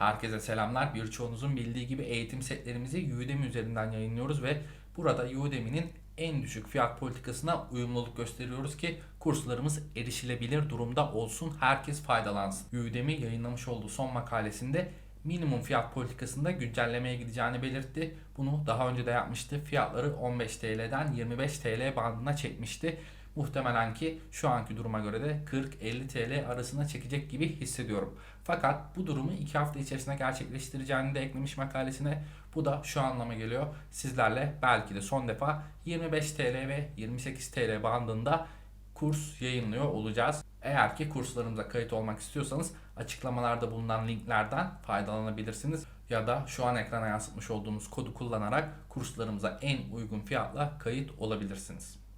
Herkese selamlar. Birçoğunuzun bildiği gibi eğitim setlerimizi Udemy üzerinden yayınlıyoruz ve burada Udemy'nin en düşük fiyat politikasına uyumluluk gösteriyoruz ki kurslarımız erişilebilir durumda olsun, herkes faydalansın. Udemy yayınlamış olduğu son makalesinde minimum fiyat politikasında güncellemeye gideceğini belirtti. Bunu daha önce de yapmıştı. Fiyatları 15 TL'den 25 TL bandına çekmişti. Muhtemelen ki şu anki duruma göre de 40-50 TL arasına çekecek gibi hissediyorum. Fakat bu durumu 2 hafta içerisinde gerçekleştireceğini de eklemiş makalesine. Bu da şu anlama geliyor. Sizlerle belki de son defa 25 TL ve 28 TL bandında kurs yayınlıyor olacağız. Eğer ki kurslarımıza kayıt olmak istiyorsanız açıklamalarda bulunan linklerden faydalanabilirsiniz. Ya da şu an ekrana yansıtmış olduğumuz kodu kullanarak kurslarımıza en uygun fiyatla kayıt olabilirsiniz.